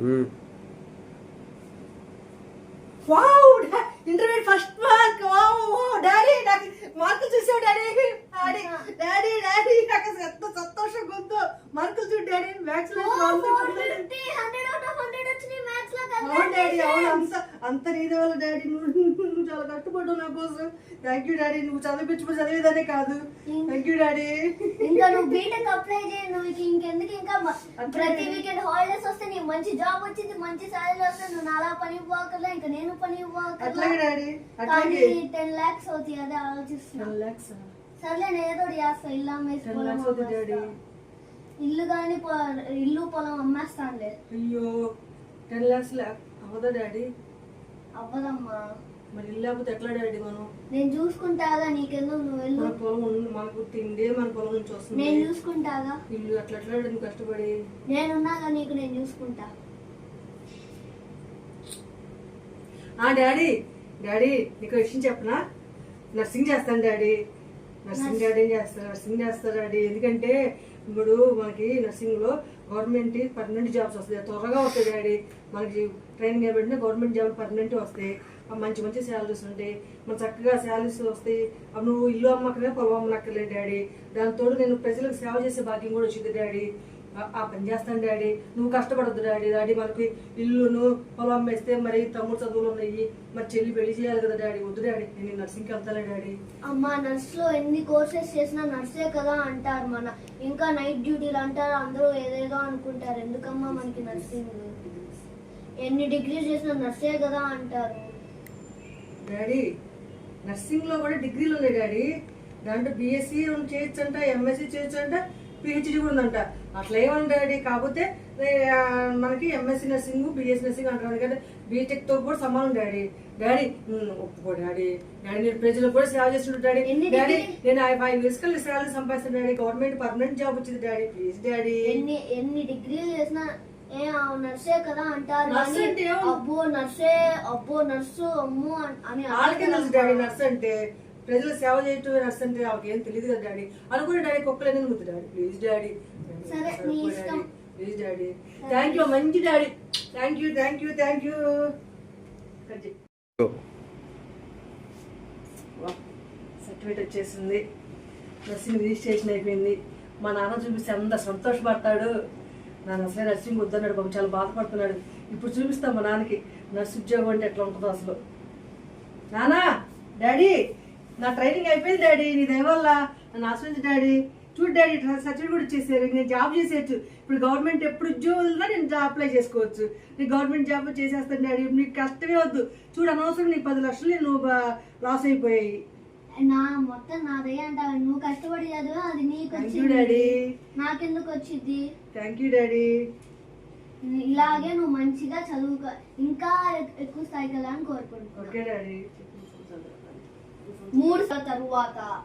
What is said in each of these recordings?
Mm. కష్టపడ్డావు నా కోసం. Thank you daddy నువ్వు చదివించుకుని చదివేదనే కాదు. థ్యాంక్ యూ డాడీ ఇంకా నువ్వు బీటెక్ అప్లై చేయి నువ్వు ఇంక- ఇంకెందుకు? ఇంకా ప్రతి వీకెండ్ హాలిడేస్ వస్తే నీకు మంచి జాబ్ వచ్చింది మంచి సాలరీ వస్తే నువ్వు నాలా పని పోకర్లా ఇంకా నేను పని పోకర్లా డాడీ కానీ టెన్ లాక్స్ అవుతాయి అదే ఆలోచిస్తున్నా. టెన్ ల్యాక్స్ సర్లే నేను ఏదో చేస్తా ఇల్లు అమ్మేసి. ఇల్లు కానీ ఇల్లు పొలం అమ్మేస్తానులే. అయ్యో టెన్ ల్యాక్స్ అవ్వదా డాడీ అవ్వదమ్మా. మరి ఇల్లు లేకపోతే ఎట్లా డాడీ మనం? నేను చూసుకుంటాగా నీకెందుకు? నువ్వు వెళ్ళు. మన పొలం ఉంది మనకు తిండే మన పొలం నుంచి వస్తుంది. నేను చూసుకుంటాగా. ఇల్లు అట్లా ఎట్లా డాడీ నువ్వు కష్టపడి? నేనున్నాగా నీకు నేను చూసుకుంటా. ఆ డాడీ డాడీ నీకు విషయం చెప్పనా? నర్సింగ్ చేస్తాను డాడీ. నర్సింగ్ డాడీ చేస్తాను నర్సింగ్ చేస్తాను డాడీ. ఎందుకంటే ఇప్పుడు మనకి నర్సింగ్లో గవర్నమెంట్ పర్మనెంట్ జాబ్స్ వస్తాయి. త్వరగా వస్తాయి డాడీ. మనకి ట్రైనింగ్ అయిపోయిన గవర్నమెంట్ జాబ్ పర్మనెంట్ వస్తాయి. మంచి మంచి శాలరీస్ ఉంటాయి. మన చక్కగా శాలరీస్ వస్తాయి. నువ్వు ఇల్లు అమ్మకలే పొలం అమ్మనక్కర్లేదు డాడీ. దానితోడు నేను ప్రజలకు సేవ చేసే భాగ్యం కూడా వచ్చింది డాడీ. ఆ- పని చేస్తాను డాడీ. నువ్వు కష్టపడద్దు డాడీ. డాడీ మనకి ఇల్లును పొలం అమ్మేస్తే మరి తమ్ముడు చదువులు ఉన్నాయి. మరి చెల్లి పెళ్ళి చేయాలి కదా డాడీ. వద్దు డాడీ. నేను నర్సింగ్కి వెళ్తాలే డాడీ. అమ్మా నర్స్లో ఎన్ని కోర్సెస్ చేసినా నర్సే కదా అంటారు మన. ఇంకా నైట్ డ్యూటీలు అంటారు. అందరూ ఏదేదో అనుకుంటారు. ఎందుకమ్మా మనకి నర్సింగ్ ఎన్ని డిగ్రీస్ చేసినా నర్సే కదా అంటారు. డాడీ నర్సింగ్లో కూడా డిగ్రీలు ఉన్నాయి డాడీ. దాంట్లో బీఎస్సీ చేయొచ్చు అంట ఎంఎస్సీ చేయొచ్చు అంట పిహెచ్డి కూడా ఉందంట. అట్లా ఏమన్నా డాడీ కాకపోతే మనకి ఎంఎస్సీ నర్సింగ్ బిఎస్సీ నర్సింగ్ అంటారు కానీ బీటెక్తో కూడా సమానం డాడీ. డాడీ ఒప్పుకో డాడీ. డాడీ నేను ప్రజలకు కూడా సేవ చేస్తుంటా డాడీ. డాడీ నేను ఫైవ్ ఇయర్స్ కల్లా శాలరీ సంపాదిస్తాను డాడీ. గవర్నమెంట్ పర్మనెంట్ జాబ్ వచ్చింది డాడీ. Please daddy. ఎన్ని ఎన్ని డిగ్రీలు చేసినా ఏ ఆ నర్సే కదా అంటారు నర్స్ అబ్బో నర్సే అబ్బో నర్సు అమ్మో అన్- వాళ్ళకే అంటారు. డాడీ నర్స్ అంటే. ప్రజలు సేవ చేయటం నర్స్ అంటే వాళ్ళకి ఏం తెలియదు కదా డాడీ. అనుకునే డాడీ కుక్కలేని ముద్దు డాడీ. Please daddy. సరే, నీ ఇష్టం. Please daddy. థ్యాంక్ యూ మంచి daddy. Thank you thank you thank you certificate వచ్చేసింది. నర్సింగ్ రిజిస్ట్రేషన్ అయిపోయింది. మా నాన్న చూపిస్తే అంత సంతోషపడతాడు. నాన్న అసలే నర్సింగ్ వద్దన్నాడు పాపం చాలా బాధపడుతున్నాడు. ఇప్పుడు చూపిస్తాం మా నాన్నకి. నర్స్ ఉద్యోగం అంటే ఎట్లా ఉంటుందో అసలు. నానా డాడీ నా ట్రైనింగ్ అయిపోయింది డాడీ. నీ దయ వల్ల నన్ను ఆశ్రయించి డాడీ. చూడు డాడీ సర్టిఫికేట్ కూడా ఇచ్చేసారు నేను జాబ్ చేసేయచ్చు. ఇప్పుడు గవర్నమెంట్ ఎప్పుడు ఉద్యోగం వదిలినా నేను జాబ్ అప్లై చేసుకోవచ్చు. నేను గవర్నమెంట్ జాబ్ చేసేస్తాను డాడీ. నీకు కష్టమే వద్దు. చూడు అనవసరం నీకు పది లక్షలు నేను లాస్ అయిపోయాయి. నా మొత్తం నాదే అంటావు నువ్వు కష్టపడి చదివా అది నీకు వచ్చింది. డాడీ. నాకెందుకు వచ్చింది థ్యాంక్ యూ డాడీ. ఇలాగే నువ్వు మంచిగా చదువుకో ఇంకా ఎక్- ఎక్కువ స్థాయికి వెళ్ళాలని కోరుకుంటున్నాను ఓకే డాడీ. మూడు తరువాత.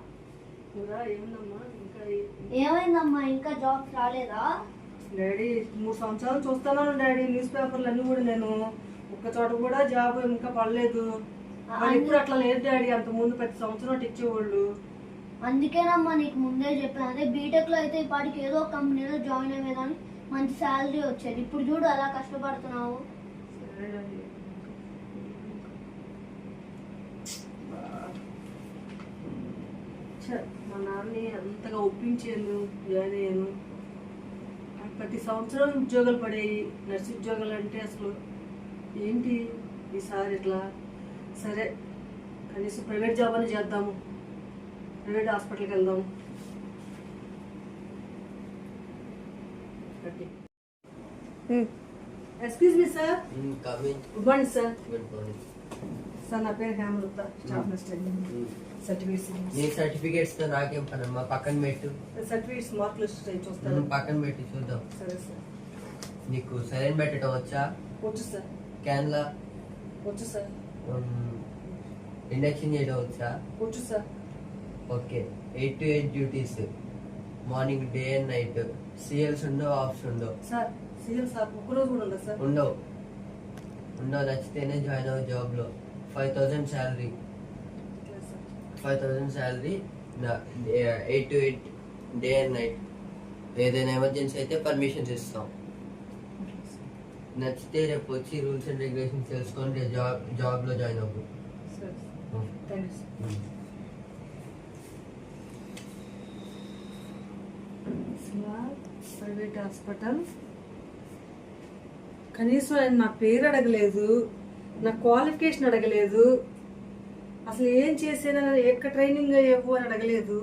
ఏముందమ్మా? ఇంకా ఏ- ఏమైందమ్మా? ఇంకా జాబ్ రాలేదా? డాడీ మూడు సంవత్సరాలు చూస్తున్నాను డాడీ న్యూస్ పేపర్లు అన్ని కూడా నేను. ఒక్క చోట కూడా జాబ్ ఇంకా పడలేదు. మరి ఇప్పుడు అట్లా లేదు డాడీ అంత ముందు ప్రతి సంవత్సరం అటు ఇచ్చేవాళ్ళు అందుకేనమ్మా నీకు ముందే చెప్పాను. అదే బీటెక్లో అయితే ఈ పాటికి ఏదో కంపెనీలో జాయిన్ అయ్యేదాన్ని మంచి శాలరీ వచ్చేది. ఇప్పుడు చూడు అలా కష్టపడుతున్నావు. సరే డాడీ ఛ, మా నాన్నని అంతగా ఒప్పించాను జాయిన్ అయ్యాను. ప్రతి సంవత్సరం ఉద్యోగాలు పడేవి నర్సు ఉద్యోగాలు అంటే అసలు ఏంటి ఈసారి ఇట్లా? సరే కనీసం ప్రైవేట్ జాబ్ అని చేద్దాము. ప్రైవేట్ హాస్పిటల్కి వెళ్దాం. Excuse me sir? Good morning sir. Sir నా పేరు హేమలత స్టాఫ్ అసిస్టెంట్ సర్టిఫికేట్స్ నీ సర్టిఫికేట్స్తో నాకేం పని? మా పక్కన పెట్టు. సర్టిఫికేట్స్ మార్కులు చూస్తాను. నువ్వు పక్కన పెట్టి చూద్దాం. సరే సార్. నీకు సైన్ పెట్టడం వచ్చా? వచ్చు సార్. క్యాన్లా? వచ్చు సార్. ఇండక్షన్ చేయడం వచ్చా? వచ్చు sir. Okay. Eight to eight duties. Morning day and night. CLs ఉండవు ఆఫ్స్ ఉండవు. సార్ సీఎం సార్ ఒక్కరోజు కూడా ఉండదు సార్. ఉండవు. ఉండవు నచ్చితేనే జాయిన్ అవ్వ జాబ్లో. Five thousand salary. Five thousand salary eight to eight day and night ఏదైనా ఎమర్జెన్సీ అయితే పర్మిషన్స్ ఇస్తాం. నచ్చితే రేపు వచ్చి రూల్స్ అండ్ రెగ్యులేషన్స్ తెలుసుకొని రేపు జాబ్ జాబ్లో జాయిన్ అవ్వు. సరే thank you sir. Private hospital కనీసం ఆయన నా పేరు అడగలేదు నా క్వాలిఫికేషన్ అడగలేదు అసలు ఏం చేసినా ఎక్క ట్రైనింగ్ అయ్యావు అని అడగలేదు.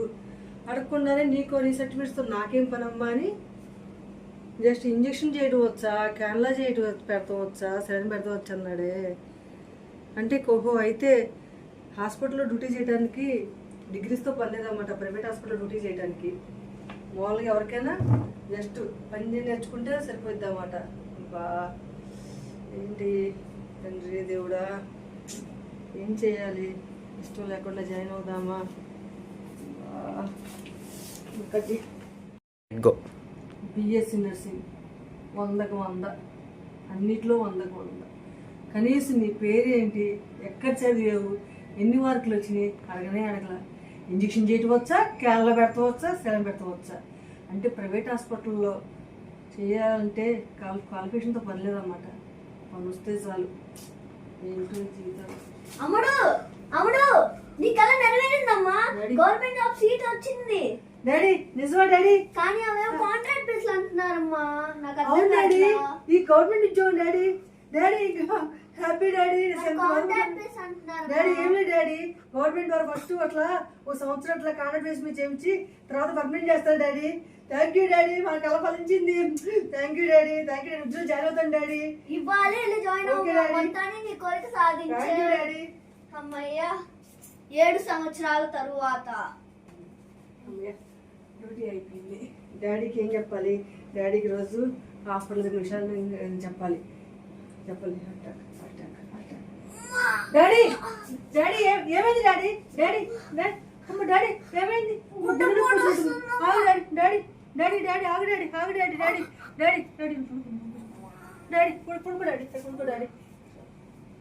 అడగకుండానే నీకు నీ సర్టిఫికేట్స్తో నాకేం పనమ్మా అని జస్ట్ ఇంజెక్షన్ చేయడం వచ్చా క్యాన్లా చేయడం పెడతాం వచ్చా సెలైన్ పెడతాం వచ్చా అన్నాడే. అంటే కోహో అయితే హాస్పిటల్లో డ్యూటీ చేయడానికి డిగ్రీస్తో పని లేదన్నమాట ప్రైవేట్ హాస్పిటల్లో డ్యూటీ చేయడానికి మామూలుగా ఎవరికైనా జస్ట్ పని నేర్చుకుంటే సరిపోద్ది అన్నమాట బా ఏంటి తండ్రి దేవుడా ఏం చేయాలి? ఇష్టం లేకుండా జాయిన్ అవుదామా? గో. బిఎస్సి నర్సింగ్ వందకు వంద. అన్నిట్లో వందకు వంద. కనీసం నీ పేరేంటి? ఎక్కడ చదివావు? ఎన్ని మార్కులు వచ్చినాయి? అడగనే అడగల. ఇంజక్షన్ చేయటం వచ్చా క్యాన్లో పెడతావచ్చా? సెలం పెడతావచ్చా? అంటే ప్రైవేట్ హాస్పిటల్లో చేయాలంటే క్వాలి క్వాలిఫికేషన్తో పని లేదన్నమాట పని వస్తే చాలు. ఏంటో జీవితం అమ్ముడు! అమ్ముడు నీ కళ నెరవేరిందమ్మా. గవర్నమెంట్ జాబ్ సీట్ వచ్చింది. డాడీ నిజమా డాడీ కానీ అవేమో కాంట్రాక్ట్ బేస్ అంటున్నారమ్మా. నాకు అర్థం అవును డాడీ. ఈ గవర్నమెంట్ ఉద్యోగం డాడీ డాడీ హ్యాపీ డాడీ నాకు కాంట్రాక్ట్ బేస్ అంటున్నారు డాడీ ఏం లేదు డాడీ గవర్నమెంట్ వారు ఫస్ట్ అట్లా ఓ సంవత్సరం అట్లా కాంట్రాక్ట్ బేస్ మీద చేయించి తర్వాత పర్మనెంట్ చేస్తారు డాడీ థ్యాంక్ యూ డాడీ మనకు అలా ఫలించింది. Thank you daddy thank you ఉద్యోగం జాయిన్ అవుతాను డాడీ ఇవ్వాలి జాయిన్ అవ్వు. డాడీ. అమ్మయ్యా ఏడు సంవత్సరాల తరువాత డ్యూటీ అయిపోయింది డాడీకి ఏం చెప్పాలి డాడీకి రోజు హాస్పిటల్ దగ్గర విషయాలు చెప్పాలి చెప్పాలి డాడీ డాడీ ఏమైంది డాడీ డాడీ డాడీ అమ్మ డాడీ ఏమైంది డాడీ డాడీ డాడీ డాడీ ఆగు డాడీ ఆగు daddy daddy daddy daddy daddy పుడు పుడుకో డాడీ పుడుకో డాడీ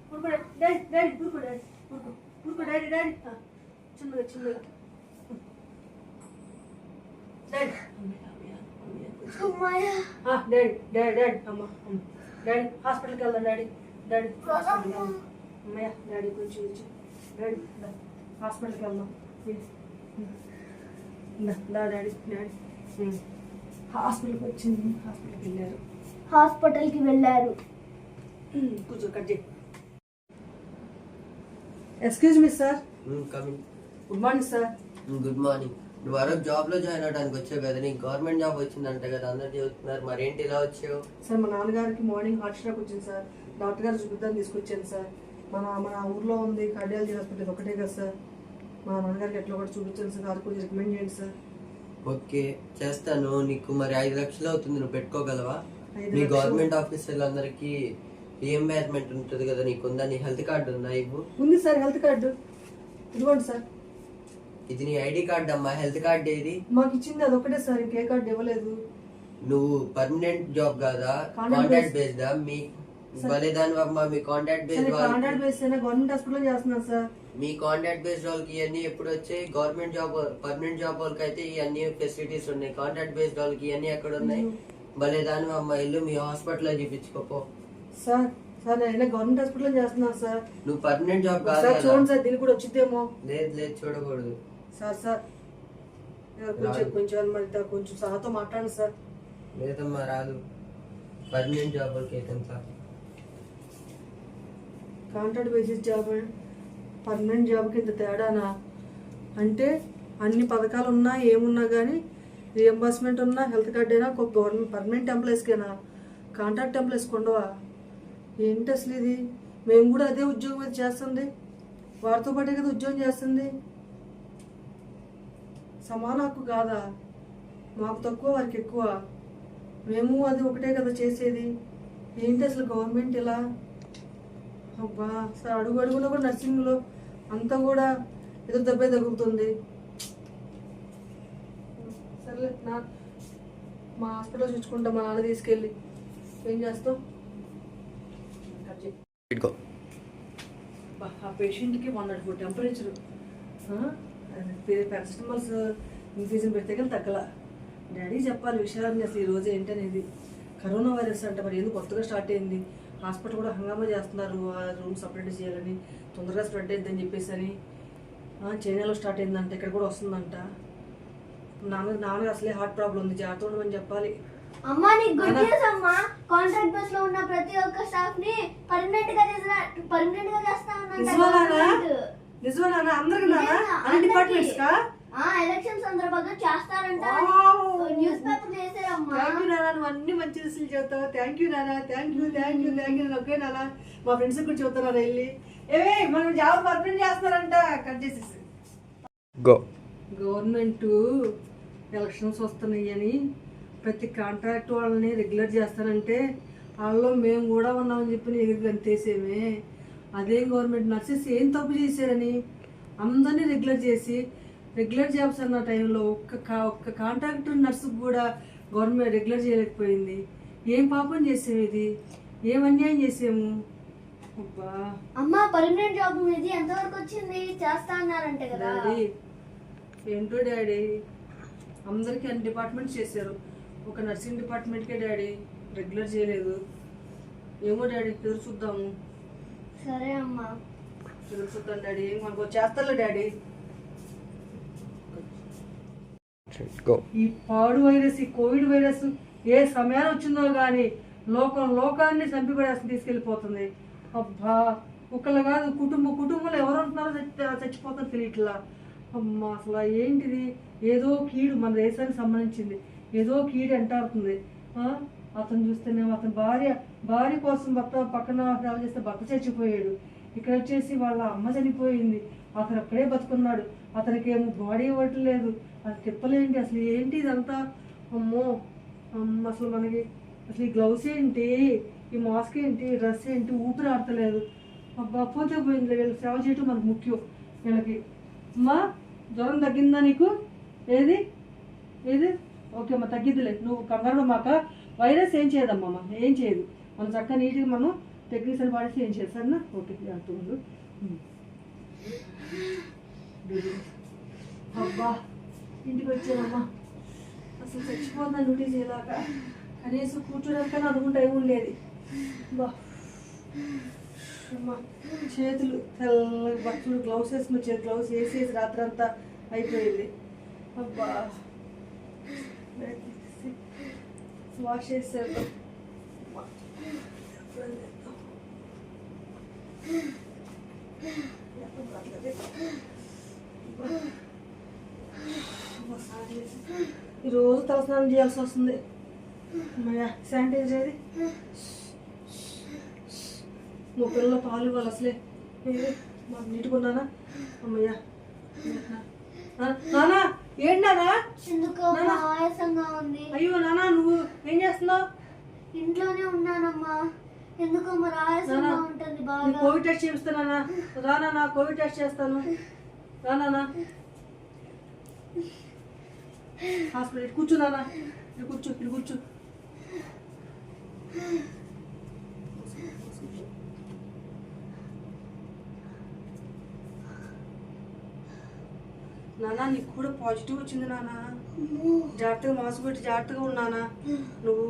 పుడుకో డాడీ డాడీ డాడీ పుడుకో డాడీ డాడీ డాడీ. చిన్నగా చిన్నగా. డాడీ. కొంచెం. Daddy daddy daddy. అమ్మ. డాడీ హాస్పిటల్కి వెళ్దాం డాడీ. డాడీ హాస్పిటల్కి అమ్మయ్య డాడీ కొంచెం కొంచెం డాడీ హాస్పిటల్కి వెళ్దాం. Daddy daddy. హాస్పిటల్కి వచ్చింది హాస్పిటల్కి వెళ్ళారు. హాస్పిటల్కి వెళ్ళారు కూర్చో కట్ చేయి. Excuse me sir coming good morning sir good morning నువ్వు ఆ రోజు జాబ్లో జాయిన్ అవడానికి వచ్చావు కదా నీకు గవర్నమెంట్ జాబ్ వచ్చిందంట కదా అందరు చెబుతున్నారు మరేంటి ఇలా వచ్చావు? సార్ మా నాన్నగారికి మార్నింగ్ హార్ట్ స్ట్రాక్ వచ్చింది సార్ డాక్టర్ గారు చూపిద్దాం తీసుకొచ్చాను సార్ మన మన ఊర్లో ఉంది కార్డియాలజీ హాస్పిటల్ ఒకటే కదా సార్ మా నాన్నగారికి ఎట్లా కూడా చూపించాను సార్ గారు కొంచెం రికమెండ్ చేయండి సార్ ఓకే చేస్తాను. నీకు మరి ఐదు లక్షలు అవుతుంది నువ్వు పెట్టుకోగలవా? లక్షలు? గవర్నమెంట్ ఆఫీసర్లందరికీ రియంబర్స్మెంట్ ఉంటుంది కదా నీకు? ఉందా? నీ హెల్త్ కార్డు ఉందా ఇవ్వు ఉంది సార్ హెల్త్ కార్డు ఇదిగోండి సార్. ఇది నీ ఐడి కార్డు అమ్మా. హెల్త్ కార్డ్ ఏది? మాకు ఇచ్చింది అది ఒకటే సార్ ఇంకే కార్డు ఇవ్వలేదు. నువ్వు పర్మనెంట్ జాబ్ కాదా? కాంటాక్ట్. బేస్డా మీ బలేదాని అమ్మా. మీ contact based contract base government హాస్పిటల్లో చేస్తున్నాను సార్. మీ కాంటాక్ట్ బేస్డ్ వాళ్ళకి ఇవన్నీ ఎప్పుడు వచ్చాయి? గవర్నమెంట్ జాబ్ పర్మనెంట్ జాబ్ వాళ్ళకి అయితే ఇవన్నీ ఫెసిలిటీస్ ఉన్నాయి. కాంటాక్ట్ బేస్డ్ వాళ్ళకి ఇవన్నీ ఎక్కడ ఉన్నాయి? బలేదాని అమ్మ. ఇల్లు మీ హాస్పిటల్లో చూపించుకోపో సార్ సార్ నేను గవర్నమెంట్ హాస్పిటల్లో చేస్తున్నాను సార్. నువ్వు పర్మనెంట్ జాబ్ కాదు సార్. చూడండి సార్ దీనికి కూడా వచ్చిద్దేమో. లేదు లేదు చూడకూడదు. Sir sir. కొంచెం. కొంచెం మరి కొంచెం సార్తో మాట్లాడండి సార్. లేదమ్మా రాదు. పర్మనెంట్ జాబ్ అయితే sir. Contract basis job permanent జాబ్కి ఇంత తేడానా? అంటే అన్ని పథకాలు ఉన్నా ఏమున్నా కానీ రియంబర్స్మెంట్ ఉన్నా హెల్త్ కార్డ్ అయినా ఒక గవర్నమెంట్ పర్మనెంట్ ఎంప్లాయీస్కేనా కాంట్రాక్ట్ ఎంప్లాయీస్కి ఉండవా? ఏంటి అసలు ఇది? మేము కూడా అదే ఉద్యోగం అది చేస్తుంది. వారితో పాటే కదా ఉద్యోగం చేస్తుంది. సమాన హక్కు కాదా? మాకు తక్కువ వారికి ఎక్కువ. మేము అది ఒకటే కదా చేసేది. ఏంటి అసలు గవర్నమెంట్ ఇలా? అబ్బా సార్ అడుగు అడుగులో కూడా నర్సింగ్లో అంతా కూడా ఎదురు దెబ్బే తగ్గుతుంది సర్లే నా మా హాస్పిటల్ చూసుకుంటా మా నాన్న తీసుకెళ్ళి. ఏం చేస్తాం కట్ ఆ పేషెంట్కి one nought four temperature paracetamols infusion పెడితే కానీ తగ్గల. డాడీ చెప్పాలి విషయాలన్నీ అసలు ఈరోజు ఏంటనేది. కరోనా వైరస్ అంటే మరి ఎందుకు కొత్తగా స్టార్ట్ అయింది? హాస్పిటల్ కూడా హంగామా చేస్తున్నారు ఆ రూమ్ సపరేట్ చేయాలని తొందరగా స్ప్రెడ్ అయిందని చెప్పేసి అని చైనాలో స్టార్ట్ అయిందంట ఇక్కడ కూడా వస్తుందంట. నాన్న నాన్నకి అసలే హార్ట్ ప్రాబ్లం ఉంది జాగ్రత్త ఉండమని చెప్పాలి. అమ్మా నీకు గుడ్ న్యూస్ అమ్మా కాంట్రాక్ట్ బస్లో ఉన్న ప్రతి ఒక్క స్టాఫ్ని పర్మనెంట్గా చేసిన పర్మనెంట్గా చేస్తా? ఉన్నాను నిజమా నాన్న? అందరికి అన్ని. డిపార్ట్మెంట్స్ కా? ఆ ఎలక్షన్ సందర్భంగా చేస్తారంట న్యూస్ పేపర్ చేసారమ్మా థ్యాంక్ యూ నాన్న. నువ్వు అన్ని మంచి రిసీవ్ చెప్తావు. థ్యాంక్ యూ నాన్న. Thank you thank you thank you నేను ఒకే నాన్న. మా ఫ్రెండ్స్ కూడా చెబుతున్నారు వెళ్ళి. ఏవే మనం జాబ్ పర్మనెంట్ చేస్తున్నారంట. కట్ చేసేసి. గో గవర్నమెంట్ ఎలక్షన్స్ వస్తున్నాయి అని ప్రతి కాంట్రాక్ట్ వాళ్ళని రెగ్యులర్ చేస్తానంటే వాళ్ళలో మేము కూడా ఉన్నామని చెప్పి ఎదురు గంతేసేమే అదేం గవర్నమెంట్ నర్సెస్ ఏం తప్పు చేశారని అందరినీ రెగ్యులర్ చేసి రెగ్యులర్ జాబ్స్ అన్న టైంలో ఒక్క కా- ఒక్క కాంట్రాక్టర్ నర్సుకు కూడా గవర్నమెంట్ రెగ్యులర్ చేయలేకపోయింది. ఏం పాపం చేసాము ఇది? ఏం అన్యాయం చేసాము? అబ్బా. అమ్మా పర్మనెంట్ జాబ్ మీది ఎంతవరకు వచ్చింది? చేస్తా అన్నారంట కదా. ఏంటో డాడీ? అందరికీ అన్ని డిపార్ట్మెంట్స్ చేశారు. ఒక నర్సింగ్ డిపార్ట్మెంట్కే డాడీ రెగ్యులర్ చేయలేదు. ఏమో డాడీ ఎదురు చూద్దాము. సరే అమ్మా. ఎదురు చూద్దాం డాడీ. ఏం మనకు చేస్తారులే డాడీ? గో ఈ పాడు వైరస్ ఈ కోవిడ్ వైరస్ ఏ సమయాన్ని వచ్చిందో కానీ లోకం లోకాన్ని చంపిపడేసి తీసుకెళ్ళిపోతుంది. అబ్బా ఒకళ్ళు కాదు కుటుంబం కుటుంబంలో ఎవరు ఉంటున్నారో చచ్చి- చచ్చిపోతారో తెలియట్లా. అమ్మా అసలు ఏంటిది? ఏదో కీడు మన దేశానికి సంబంధించింది. ఏదో కీడు ఎంటాడుతుంది అతను చూస్తేనేమో అతని భార్య భార్య కోసం భర్త పక్కన సేవ చేస్తే భర్త చచ్చిపోయాడు. ఇక్కడ వచ్చేసి వాళ్ళ అమ్మ చనిపోయింది. అతను అక్కడే బతుకున్నాడు. అతనికి ఏమో బాడీ ఇవ్వట్లేదు అది తిప్పలేంటి? అసలు ఏంటి ఇదంతా? అమ్మో! అసలు మనకి అసలు ఈ గ్లౌస్ ఏంటి? ఈ మాస్క్ ఏంటి? డ్రెస్ ఏంటి? ఊపిరి ఆడతలేదు. అబ్బా! పోతే పోయింది వీళ్ళు సేవ చేయటం మనకు ముఖ్యం. వీళ్ళకి. అమ్మా! జ్వరం తగ్గిందా నీకు? ఏది? ఏది? ఓకే అమ్మా తగ్గిద్దిలే. నువ్వు కంగారు మాక. వైరస్ ఏం చేయదమ్మా ఏం చేయదు. మనం చక్కగా నీట్గా మనం టెక్నీషియన్ పాడేసి ఏం చేయదు సరేనా? ఓకే జాగ్రత్త అబ్బా ఇంటికి వచ్చానమ్మా. అసలు చచ్చిపోతున్నా డ్యూటీ చేయలేక కనీసం కూర్చోడానికైనా అనుకుంటే టైం ఉండేది. బా అమ్మా చేతులు తెల్లగా బట్టలు గ్లౌస్ వేసుకుని చేతి గ్లౌస్ వేసేసి రాత్రి అంతా అయిపోయింది. అబ్బా. వాష్ చేసారు ఈరోజు తలస్నానం చేయాల్సి వస్తుంది అమ్మయ్య శానిటైజర్ ఏది నువ్వు పిల్లల పాలు ఇవ్వాలి అసలే మాకు నీటుకున్నానా అమ్మయ్య ఆ, నానా ఏంటి నానా ఎందుకో ఆయాసంగా ఉంది. అయ్యో నానా నువ్వు ఏం చేస్తున్నావు? ఇంట్లోనే ఉన్నానమ్మా. ఎందుకో మరి ఆయాసంగా ఉంటుంది బాగా. కోవిడ్ టెస్ట్ చేపిస్తానా రానా నా కోవిడ్ టెస్ట్ చేస్తాను. రానా హాస్పిటల్ ఇటు కూర్చో కూర్చో ఇటు కూర్చో నానా నీకు కూడా పాజిటివ్ వచ్చింది నాన్న జాగ్రత్తగా మాస్క్ పెట్టి జాగ్రత్తగా ఉన్నానా నువ్వు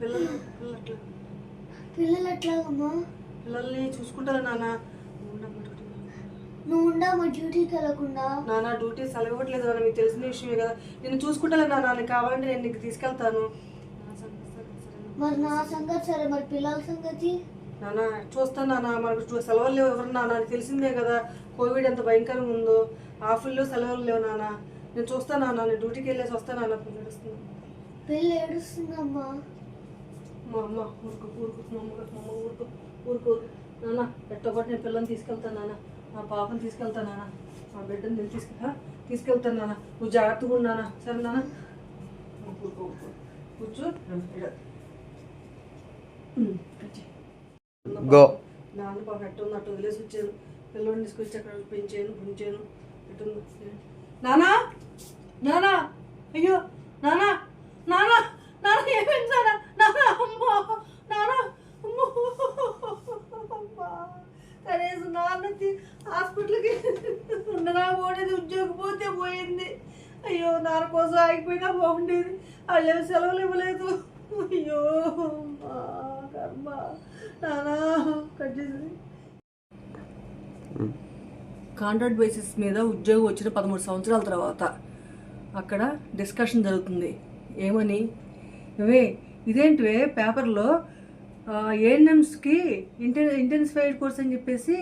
పిల్లలు పిల్లలు అట్లా పిల్లలు ఎట్లాగమ్మా? పిల్లల్ని చూసుకుంటారా డ్యూటీ. నువ్వు ఉండమ్మా డ్యూటీకి వెళ్ళకుండా. నాన్న డ్యూటీ సెలవివ్వట్లేదు నాన్న మీకు తెలిసిన విషయమే కదా. నేను చూసుకుంటాను నాన్న నీకు కావాలంటే నేను నీకు తీసుకెళ్తాను? మరి నా సంగతి సరే మరి పిల్లల సంగతి? నాన్న చూస్తాను నాన్న మనకు చూ- సెలవులు లేవు ఎవరు నాన్న నీకు తెలిసిందే కదా. కోవిడ్ ఎంత భయంకరంగా ఉందో. ఆఫీల్లో సెలవులు లేవు నాన్న నేను చూస్తాను నాన్న నేను డ్యూటీకి వెళ్ళేసి వస్తాను నాన్న పిల్లలు ఏడుస్తుందమ్మా. మా అమ్మ ఊరుకో ఊరుకో మా అమ్మ మా అమ్మ ఊరుకో ఊరుకో. నాన్న ఎట్టొకటి నేను పిల్లల్ని తీసుకెళ్తాను నాన్న మా పాపని తీసుకెళ్తాను నాన్న మా బిడ్డని నేను తీసుకెళ్ళా తీసుకెళ్తాను నాన్న నువ్వు జాగ్రత్తగా ఉన్నానా సరే నాన్న ఊరుకో ఊరుకో. కూర్చో. ఈడ. నాన్న పాప ఎట్ట ఉంది అట్టు వదిలేసి వచ్చాను పిల్లల్ని తీసుకొచ్చి అక్కడ పెంచాను పుంచాను ఎట్టుంది నానా? నానా? అయ్యో నానా? నానా? నాన్న ఏమైంది నానా నానా అమ్మో! నానా అమ్మో! కనీసం నాన్న హాస్పిటల్కి ఉండగా పోయేది ఉద్యోగం పోతే పోయింది. అయ్యో నాన్న కోసం ఆగిపోయినా బాగుండేది. వాళ్ళు సెలవులు ఇవ్వలేదు. అయ్యో కర్మ. నా కట్ కాంట్రాక్ట్ బేసిస్ మీద ఉద్యోగం వచ్చిన పదమూడు సంవత్సరాల తర్వాత అక్కడ డిస్కషన్ జరుగుతుంది. ఏమని? ఇవే ఇదేంటివే? పేపర్లో ఏఎన్ఎమ్స్కి ఇంటెన్ ఇంటెన్సిఫైడ్ కోర్స్ అని చెప్పేసి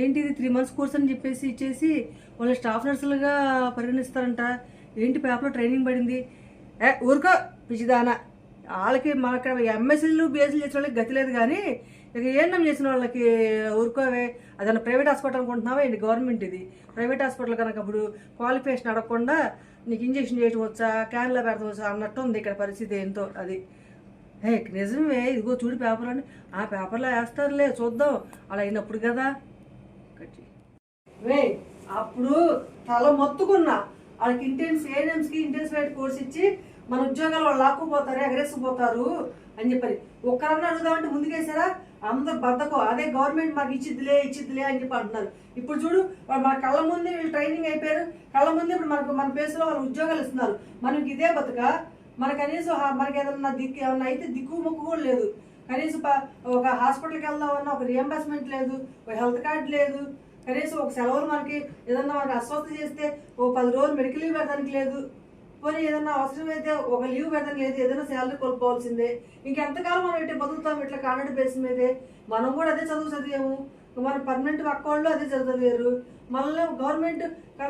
ఏంటిది త్రీ మంత్స్ కోర్స్ అని చెప్పేసి ఇచ్చేసి వాళ్ళ స్టాఫ్ నర్సులుగా పరిగణిస్తారంట. ఏంటి పేపర్లో ట్రైనింగ్ పడింది? ఏ ఊరుకో పిచ్చిదానా. వాళ్ళకి మన అక్కడ ఎంఎస్సీలు బిఎస్సీలు చేసిన వాళ్ళకి గతి లేదు కానీ ఇక ఏఎన్ఎం చేసిన వాళ్ళకి ఊరుకోవే. అదన్నా ప్రైవేట్ హాస్పిటల్ అనుకుంటున్నావా? ఏంటి గవర్నమెంట్ ఇది? ప్రైవేట్ హాస్పిటల్ కనుక ఇప్పుడు క్వాలిఫికేషన్ అడగకుండా నీకు ఇంజెక్షన్ చేయడం వచ్చా క్యాన్లో పెడతవచ్చా అన్నట్టు ఉంది ఇక్కడ పరిస్థితి ఏంటో అది. హే నిజమే ఇదిగో చూడు పేపర్ అని. ఆ పేపర్లో వేస్తారులే చూద్దాం. అలా అయినప్పుడు కదా. కట్ వే అప్పుడు తల మొత్తుకున్నా వాళ్ళకి ఇంటెన్స్ ఏఎన్ఎంస్కి ఇంటెన్సిఫైడ్ కోర్స్ ఇచ్చి మన ఉద్యోగాలు వాళ్ళు లాక్కుపోతారు ఎగరేసుకుపోతారు అని చెప్పని ఒక్కరన్నా అడుగుదామంటే ముందుకేసారా? అందరు బద్దకం. అదే గవర్నమెంట్ మాకు ఇచ్చిద్దిలే ఇచ్చిద్దిలే అని చెప్పి అంటున్నారు. ఇప్పుడు చూడు వాళ్ళు మన కళ్ళ ముందే వీళ్ళు ట్రైనింగ్ అయిపోయారు. కళ్ళ ముందే ఇప్పుడు మనకు మన పేసులో వాళ్ళు ఉద్యోగాలు ఇస్తున్నారు. మనకి ఇదే బతుక. మన కనీసం మనకి ఏదన్నా దిక్కు ఏమన్నా అయితే దిక్కు మొక్కు కూడా లేదు. కనీసం ఒక హాస్పిటల్కి వెళ్దామన్నా ఒక రియంబర్స్మెంట్ లేదు ఒక హెల్త్ కార్డ్ లేదు. కనీసం ఒక సెలవులు మనకి ఏదన్నా మనకి అస్వస్థ చేస్తే ఓ పది రోజులు మెడికల్ లీవ్ లేదు. పోనీ ఏదన్నా అవసరమైతే ఒక లీవ్ పెట్టడం లేదు ఏదైనా శాలరీ కోల్పోవాల్సిందే. ఇంకెంతకాలం మనం ఇట్లా బతుకుతాం ఇట్లా కాంట్రాక్ట్ బేస్ మీదే మనం కూడా అదే చదువు చదివాము. మన పర్మనెంట్ అక్క వాళ్ళు అదే చదివారు మనలో గవర్నమెంట్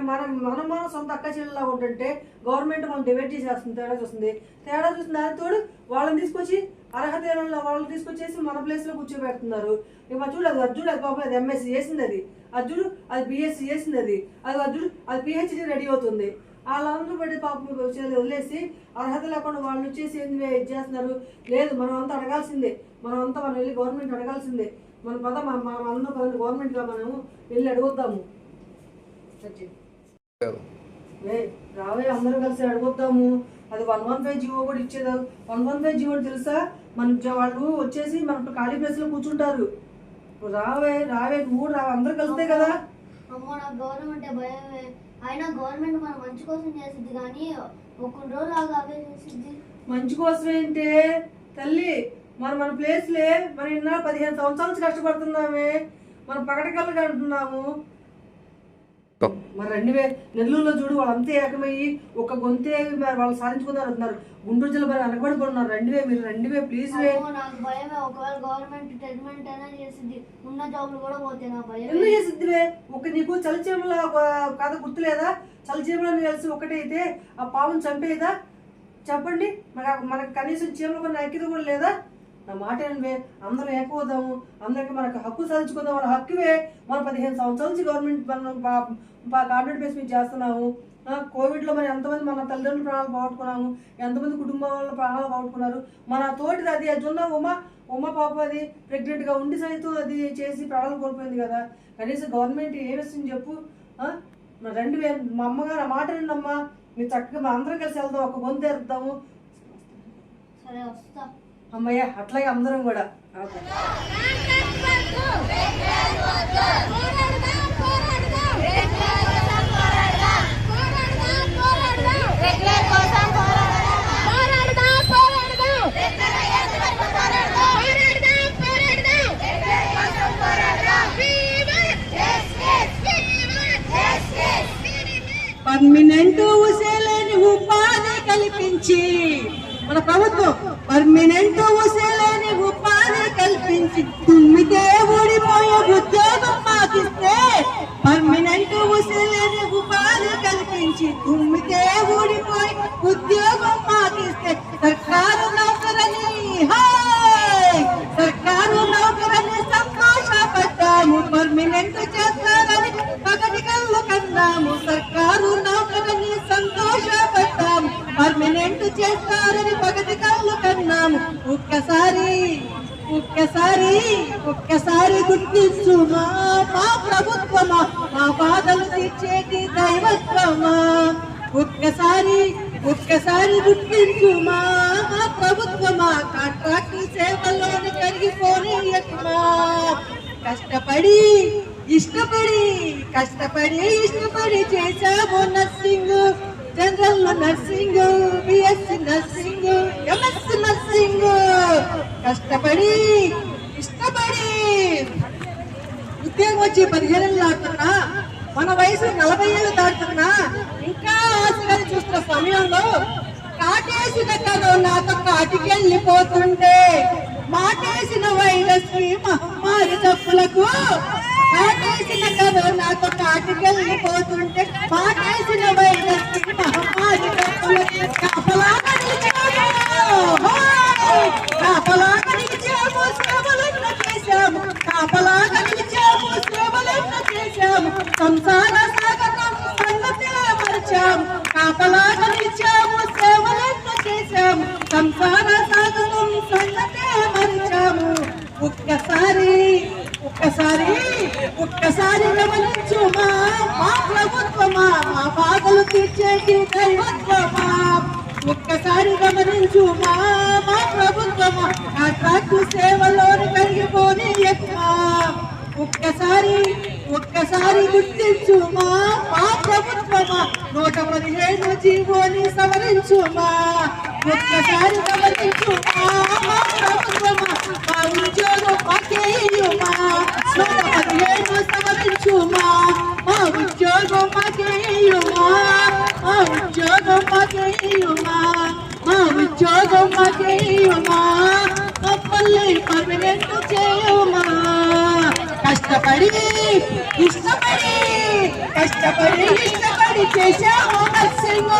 మనం మనం మనం సొంత అక్క చెల్లెలా ఉంటుంటే గవర్నమెంట్ మనం డివైడ్ చేసేస్తుంది తేడా చూస్తుంది. తేడా చూస్తుంది దాని తోడు వాళ్ళని తీసుకొచ్చి అర్హత వాళ్ళని తీసుకొచ్చేసి మన ప్లేస్లో కూర్చోబెడుతున్నారు. ఇక చూడు అది అర్జుడు అది పాపం అది ఎంఎస్సీ చేసింది అది. అర్జుడు అది బిఎస్సీ చేసింది అది. అది అర్జుడు అది పిహెచ్డి రెడీ అవుతుంది. వాళ్ళందరూ పడి పాపం వదిలేసి అర్హత లేకుండా వాళ్ళు వచ్చేసి ఏం చేస్తున్నారు? లేదు మనం అంతా అడగాల్సిందే. మనం అంతా మనం వెళ్ళి గవర్నమెంట్ అడగాల్సిందే. మన పద మన మనం అందరూ పదండి గవర్నమెంట్గా మనము వెళ్ళి అడుగుతాము ఏ రావే అందరూ కలిసి అడుగుద్దాము. అది వన్ వన్ ఫైవ్ జీవో కూడా ఇచ్చేదా? వన్ వన్ ఫైవ్ జీవో తెలుసా? మన వాళ్ళు వచ్చేసి మన ఖాళీ ప్లేస్లో కూర్చుంటారు. ఇప్పుడు రావే రావే నువ్వు కూడా రావే అందరూ కలిస్తే కదా? అమ్మో నాకు గవర్నమెంట్ భయమే. అయినా గవర్నమెంట్ మన మంచి కోసం చేసింది కానీ ఒక రోజు లాగా అవే చేసిద్ది. మంచి కోసం ఏంటే? తల్లి మన మన ప్లేస్లే మన ఇన్నాళ్ళు పదిహేను సంవత్సరాలు కష్టపడుతున్నామే. మనం పగటకల్లు కంటున్నాము మరి రెండు వే నెల్లూరులో చూడు వాళ్ళంతా ఏకమయ్యి ఒక గొంతే మరి వాళ్ళు సాధించుకున్నారు అంటున్నారు. గుంటూరు జిల్లా మరి వెనకబడిపోతున్నారు. రెండు వే మీరు రెండు వే ప్లీజ్ వే. అమ్మో నాకు భయమే. ఒకవేళ గవర్నమెంట్ ట్రీట్మెంట్ అయినా ఉన్న జాబ్లు కూడా పోతే నా భయం ఎందుకు చేసిద్దివే ఒక నీకు చలిచీమల ఒక కథ గుర్తులేదా? చలిచీమలను కలిసి ఒకటైతే ఆ పావును చంపేదా? చెప్పండి. మన మనకు కనీసం చీమలు కొన్ని ఐక్యత కూడా లేదా? నా మాట ఏంవే అందరం ఏకపోదాము అందరికి మనకు హక్కు సాధించుకుందాం. మన హక్కువే మన పదిహేను సంవత్సరాల నుంచి గవర్నమెంట్ మనం కాంట్రాక్ట్ బేస్ మీద చేస్తున్నాము. కోవిడ్లో మరి ఎంతమంది మన తల్లిదండ్రుల ప్రాణాలు పోగొట్టుకున్నాము ఎంతమంది కుటుంబం వాళ్ళ ప్రాణాలు పోగొట్టుకున్నారు. మన తోటిది అది అది ఉన్న ఉమా ఉమా పాప అది ప్రెగ్నెంట్గా ఉండి సైతం అది చేసి ప్రాణాలు కోల్పోయింది కదా. కనీసం గవర్నమెంట్ ఏమిస్తుంది చెప్పు? రెండు మా అమ్మగారు ఆ మాట విన్నమ్మా మీరు చక్కగా మా అందరం కలిసి వెళ్దాం ఒక గొంతు ఎరుద్దాము సరే వస్తా. అమ్మయ్య అట్లాగే అందరం కూడా. పర్మినెంట్ ఉసేలేని ఉపాధి కల్పించి. మన ప్రభుత్వం పర్మినెంట్ ఉసేలేని ఉపాధి కల్పించి తుమ్మితే ఊడిపోయే ఉద్యోగం మాకిస్తే పర్మినెంట్ ఉసేలేని ఉపాధి కల్పించి తుమ్మితే ఊడిపోయి ఉద్యోగం మాకిస్తే సర్కారు ఒక్కసారి ఒక్కసారి గుర్తించుమా? మా ప్రభుత్వమా? మా బాధలు తీర్చేటి దైవత్వమా? ఒక్కసారి ఒక్కసారి గుర్తించుమా? మా ప్రభుత్వమా? కాంట్రాక్ట్ సేవల్లోని కరిగిపోనీయకుమా కష్టపడి ఇష్టపడి కష్టపడి ఇష్టపడి చేశాము nursing. General nursing BSc nursing MSc nursing కష్టపడి ఇష్టపడి. ఉద్యోగం వచ్చి పదిహేను ఏళ్ళు దాటుతున్నా మన వయసు నలభై ఏళ్ళు దాటుతున్నా ఇంకా ఆశగా చూస్తున్న సమయంలో కాటేసిన కరోనాతో కాటికెళ్ళిపోతుంటే మాటేసిన వైరస్ మహమ్మారి తప్పులకు కాటేసిన కరోనాతో కాటికెళ్ళిపోతుంటే మాట వైరస్కి మహమ్మారి తప్పులకు కాపలాగా నిలిచాము. హోయ్! కాపలాగా నిలిచాము శ్రమలను చేశాము కాపలాగా నిలిచాము శ్రమలను చేశాము సంసార సాగతం సంగతే మరిచాము కాపలాగా నిలిచాము సేవలను చేశాము సంసార సాగతం సంగతే మరిచాము ఒక్కసారి ఒక్కసారి ఒక్కసారి గమనించు మా మా ప్రభుత్వమా మా బాధలు తీర్చేటి దైవత్వమా ఒక్కసారి గమనించు మా మా ప్రభుత్వమా కాంట్రాక్టు సేవలోని కలిగిపోని ఎక్కువ ఒక్కసారి ఒక్కసారి గుర్తించు మా మా ప్రభుత్వమా? నూట పదిహేను జీవోని సవరించుమా? ఒక్కసారి గమనించు మా మా ప్రభుత్వమా? మా ఉద్యోగం మాకేయుమా? నూట పదిహేను సవరించుమా? మా ఉద్యోగం మాకేయుమా? మా ఉద్యోగం మా ఉద్యోగం మా కష్టపడి ఇష్టపడి కష్టపడి ఇష్టపడి చేశావు nursing.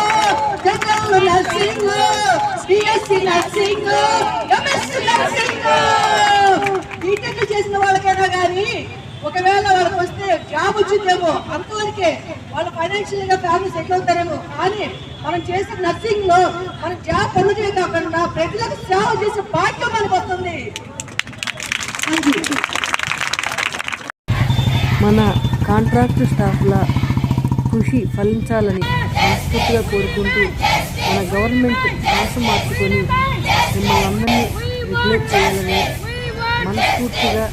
General nursing BSc nursing MSc nursing. BTech చేసిన వాళ్ళకైనా కానీ ఒకవేళ వాళ్ళకి వస్తే జాబ్ వచ్చిందేమో అంతవరకే వాళ్ళు ఫైనాన్షియల్గా ఫ్యామిలీ సెటిల్ అవుతారేమో. కానీ మనం చేసే నర్సింగ్లో మనం జాబ్ పనులు కాకుండా ప్రజలకు సేవ చేసే భాగ్యం మనకు వస్తుంది. మన కాంట్రాక్ట్ స్టాఫ్ల కృషి ఫలించాలని మనస్ఫూర్తిగా కోరుకుంటూ మన గవర్నమెంట్ మనసు మార్చుకొని మిమ్మల్ని అందరినీ రెగ్యులేట్ చేయాలని మనస్ఫూర్తిగా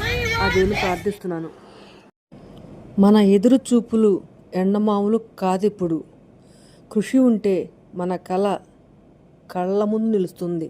ఆ దేవుని ప్రార్థిస్తున్నాను. మన ఎదురు చూపులు ఎండమాములు కాదిప్పుడు. కృషి ఉంటే మన కళ కళ్ళ ముందు నిలుస్తుంది.